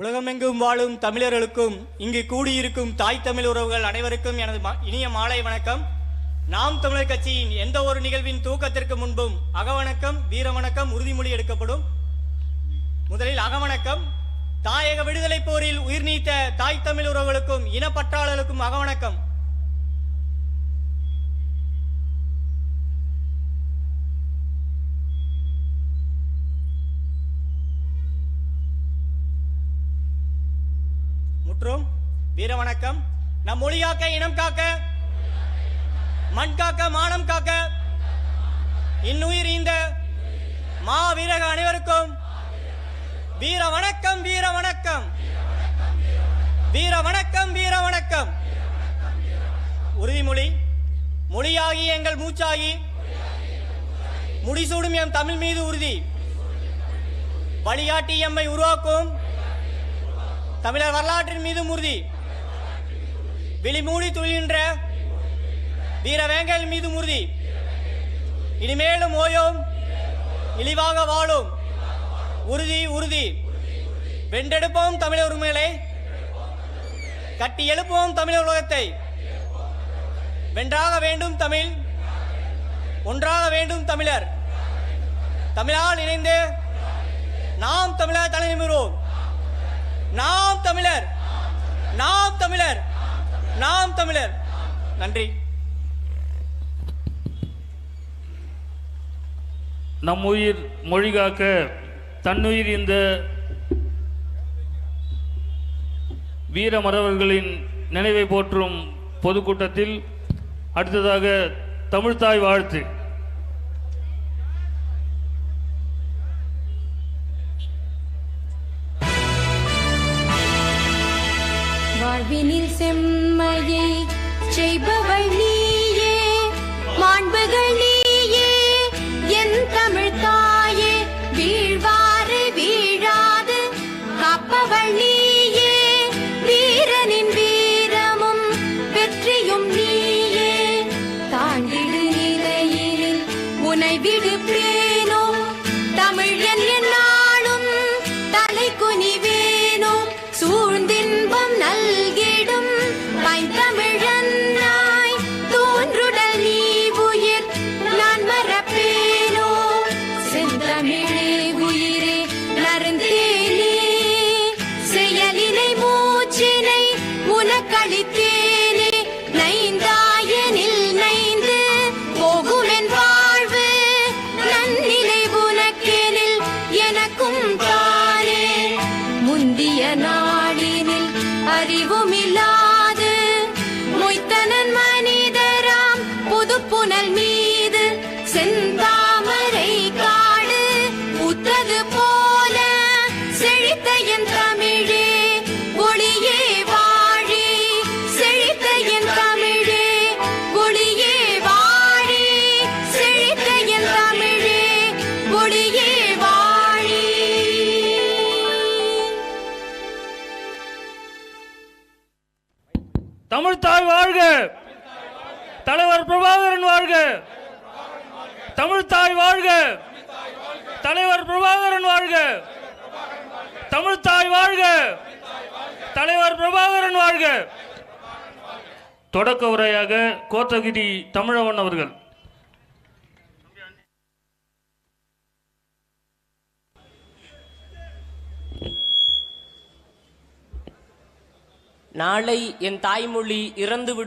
உலகமெங்கும் வாழும் தமிழர்களுக்கும் இங்கு கூடியிருக்கும் தாய் தமிழ் உறவுகள் அனைவருக்கும் எனது மா- இனிய மாலை வணக்கம். நாம் தமிழர் கட்சியின் எந்த ஒரு நிகழ்வின் தூக்கத்திற்கு முன்பும் அகவணக்கம் வீரவணக்கம் உறுதிமொழி எடுக்கப்படும். முதலில் அகவணக்கம். தாயக விடுதலை போரில் உயிர் நீத்த தாய் தமிழ் உறவுகளுக்கும் இனப்பற்றாளர்களுக்கும் அகவணக்கம். முற்றும் வீர வணக்கம். நம் மொழி காக்க இனம் காக்க. மண் காக்க மானம் காக்க. இன்னுயிர் இந்த மாவீரக அனைவருக்கும் வீர வணக்கம் வீர வணக்கம். வீர வணக்கம் வீர வணக்கம். உறுதிமொழி. மொழியாகி எங்கள் மூச்சாகி முடிசூடும் எம் தமிழ் மீது உறுதி. வழிகாட்டி எம்மை உருவாக்கும். தமிழர் வரலாற்றின் மீது உறுதி. விழிமூடி துயின்ற வீரவேங்கல் மீது உறுதி. இனிமேலும் ஓயோம் இழிவாக வாழும். உறுதி உறுதி. வென்றெடுப்போம் தமிழர் உரிமைகளை. கட்டி எழுப்புவோம் தமிழர் உலகத்தை. வென்றாக வேண்டும் தமிழ். ஒன்றாக வேண்டும் தமிழர். தமிழால் இணைந்து நாம் தமிழர் தலைமை தமிழர். நாம் தமிழர். நாம் தமிழர். நன்றி. நம் உயிர் மொழி காக்க தன்னுயிர் இந்த வீர மறவர்களின் நினைவை போற்றும் பொதுக்கூட்டத்தில் அடுத்ததாக தமிழ்தாய் வாழ்த்து. வாழ்வினில் செம்மையை செய்பவள் நீயே மாண்புகள் நீயே என் தமிழ் தாயே வீழ்வாறு வீழாது காப்பவள் நீயே வீரனின் வீரமும் வெற்றியும் நீயே. தாண்டிடு நிலையில் உனை விடுப்பே செந்தமிழே உயிரே நருந்தேனே செயலினை மூச்சினை உனக்களித்தேனே. நைந்தாயனில் நைந்து போகுமென் வாழ்வு. நன்னிலை உனக்கெனில் எனக்கும் தானே. முந்திய நாளினில் அறிவுமில்லா தமிழ்தாய் வாழ்க. தலைவர் பிரபாகரன் வாழ்க. தமிழ்தாய் வாழ்க. தலைவர் பிரபாகரன் வாழ்க. தமிழ்தாய் வாழ்க. தலைவர் பிரபாகரன் வாழ்க. தொடக்க உரையாக கோத்தகிரி தமிழவன் அவர்கள். நாளை என் தாய்மொழி இறந்துவிடும்.